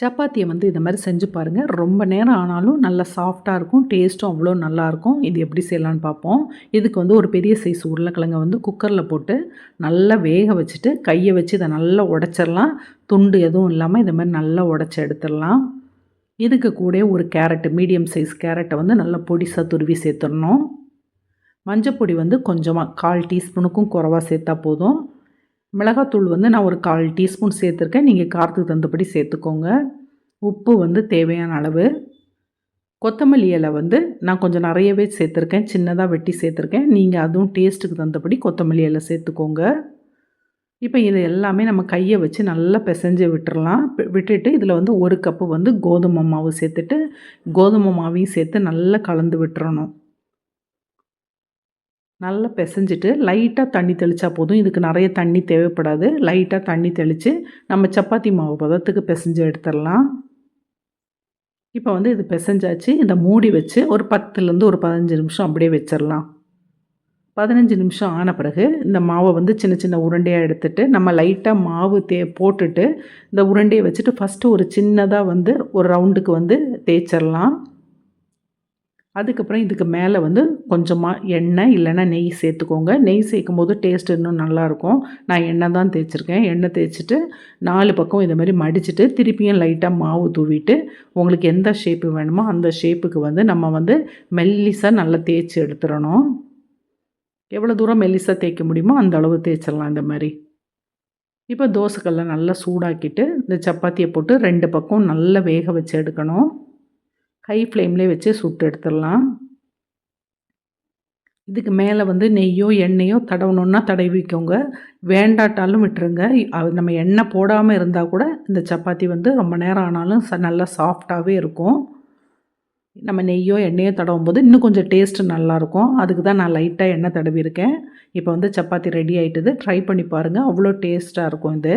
சப்பாத்தியை வந்து இந்த மாதிரி செஞ்சு பாருங்கள் ரொம்ப நேரம் ஆனாலும் நல்லா சாஃப்டாக இருக்கும். டேஸ்ட்டும் அவ்வளோ நல்லாயிருக்கும். இது எப்படி செய்யலான்னு பார்ப்போம். இதுக்கு வந்து ஒரு பெரிய சைஸ் உருளைக்கிழங்கை வந்து குக்கரில் போட்டு நல்லா வேக வச்சுட்டு கையை வச்சு இதை நல்லா உடச்சிடலாம். துண்டு எதுவும் இல்லாமல் இந்த மாதிரி நல்லா உடச்சி எடுத்துடலாம். இதுக்கு கூட ஒரு கேரட்டு மீடியம் சைஸ் கேரட்டை வந்து நல்லா பொடிசாக துருவி சேர்த்துடணும். மஞ்சப்பொடி வந்து கொஞ்சமாக கால் டீஸ்பூனுக்கும் குறவாக சேர்த்தா போதும். மிளகாத்தூள் வந்து நான் ஒரு கால் டீஸ்பூன் சேர்த்துருக்கேன். நீங்கள் காரத்துக்கு தகுந்தபடி சேர்த்துக்கோங்க. உப்பு வந்து தேவையான அளவு. கொத்தமல்லி இலை வந்து நான் கொஞ்சம் நிறையவே சேர்த்துருக்கேன். சின்னதாக வெட்டி சேர்த்துருக்கேன். நீங்கள் அதுவும் டேஸ்ட்டுக்கு தகுந்தபடி கொத்தமல்லி இலை சேர்த்துக்கோங்க. இப்போ இது எல்லாமே நம்ம கையை வச்சு நல்லா பிசைஞ்சு விட்டுறலாம். விட்டுட்டு இதில் வந்து ஒரு கப்பு வந்து கோதுமை மாவு சேர்த்துட்டு கோதுமை மாவையும் சேர்த்து நல்லா கலந்து விட்டுறணும். நல்லா பிசைஞ்சிட்டு லைட்டாக தண்ணி தெளித்தா போதும். இதுக்கு நிறைய தண்ணி தேவைப்படாது. லைட்டாக தண்ணி தெளித்து நம்ம சப்பாத்தி மாவு பதத்துக்கு பிசைஞ்சு எடுத்துடலாம். இப்போ வந்து இது பிசைஞ்சாச்சு. இந்த மூடி வச்சு ஒரு பத்துலேருந்து ஒரு பதினஞ்சு நிமிஷம் அப்படியே வச்சிடலாம். பதினஞ்சு நிமிஷம் ஆன பிறகு இந்த மாவை வந்து சின்ன சின்ன உருண்டையாக எடுத்துகிட்டு நம்ம லைட்டாக மாவு தே போட்டுட்டு இந்த உருண்டையை வச்சுட்டு ஃபஸ்ட்டு ஒரு சின்னதாக வந்து ஒரு ரவுண்டுக்கு வந்து தேய்ச்சிடலாம். அதுக்கப்புறம் இதுக்கு மேலே வந்து கொஞ்சமாக எண்ணெய் இல்லைன்னா நெய் சேர்த்துக்கோங்க. நெய் சேர்க்கும் போது டேஸ்ட் இன்னும் நல்லாயிருக்கும். நான் எண்ணெய் தான் தேய்ச்சிருக்கேன். எண்ணெய் தேய்ச்சிட்டு நாலு பக்கம் இதை மாதிரி மடிச்சுட்டு திருப்பியும் லைட்டாக மாவு தூவிட்டு உங்களுக்கு எந்த ஷேப்பு வேணுமோ அந்த ஷேப்புக்கு வந்து நம்ம வந்து மெல்லிசாக நல்லா தேய்ச்சி எடுத்துடணும். எவ்வளோ தூரம் மெல்லிசாக தேய்க்க முடியுமோ அந்த அளவு தேய்ச்சிடலாம் இந்த மாதிரி. இப்போ தோசைக்கல்லை நல்லா சூடாக்கிட்டு இந்த சப்பாத்தியை போட்டு ரெண்டு பக்கம் நல்லா வேக வச்சு எடுக்கணும். ஹை ஃப்ளேம்லேயே வச்சு சுட்டு எடுத்துடலாம். இதுக்கு மேலே வந்து நெய்யோ எண்ணெயோ தடவணுன்னா தடவிக்கோங்க வேண்டாட்டாலும் விட்டுருங்க. நம்ம எண்ணெய் போடாமல் இருந்தால் கூட இந்த சப்பாத்தி வந்து ரொம்ப நேரம் ஆனாலும் ச நல்லா சாஃப்டாகவே இருக்கும். நம்ம நெய்யோ எண்ணெயோ தடவும் போது இன்னும் கொஞ்சம் டேஸ்ட்டு நல்லாயிருக்கும். அதுக்கு தான் நான் லைட்டாக எண்ணெய் தடவிருக்கேன் இப்போ வந்து சப்பாத்தி ரெடி ஆகிட்டுது ட்ரை பண்ணி பாருங்கள் அவ்வளோ டேஸ்ட்டாக இருக்கும் இது.